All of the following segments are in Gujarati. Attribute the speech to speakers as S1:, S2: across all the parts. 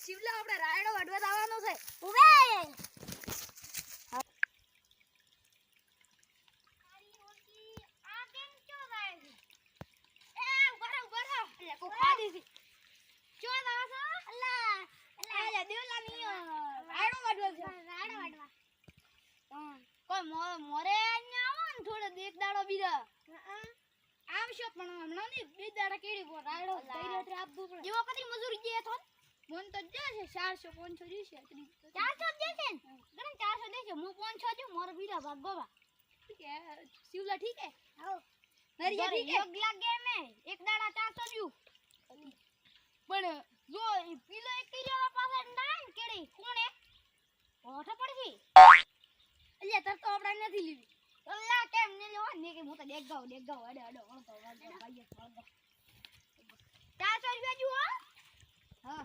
S1: શિવલા આપણે રાયડો વડવા આવવાનો છે.
S2: ઉભે
S1: ને થોડો એક દાડો બીજો આવશો પણ બે દાડા કેડી રાયડો આપ
S2: જેવો કદી મજૂરી જે
S1: મન તો ચારસો પાંચસો જશે
S2: ચારસો જશે ચારસો જશે હું પાંચસો જો મોર બીલા ભાગ ગોવા
S1: ઠીક હે? શિવલા
S2: એક દાડા ચારસો
S1: પણ જો
S2: કેડી કોણે ઓઠો પડશી.
S1: એટલે તર આપણે નથી લીધી.
S2: અલ્લા કેમ ને લેવા? ને તો દેખ ગાવ ચારસો રૂપિયા જુઓ.
S1: હા.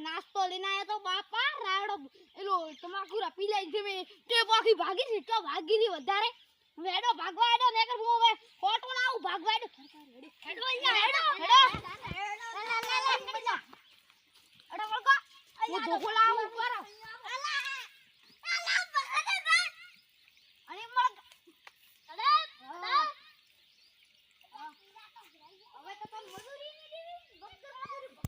S2: નાસ્તો લઈને
S1: આવ્યો તો
S2: બાપા રાયડો એલો તમાકુ રપી લઈ છે કે તે ભાગી છે તો
S1: ભાગી રહી વધારે
S2: વેડો ભાગવા આડો ને
S1: હું
S2: હવે ખોટું ના આવું ભાગવા આડો હેડો
S1: હેડો હેડો હેડો હેડો હેડો હેડો હેડો હેડો હેડો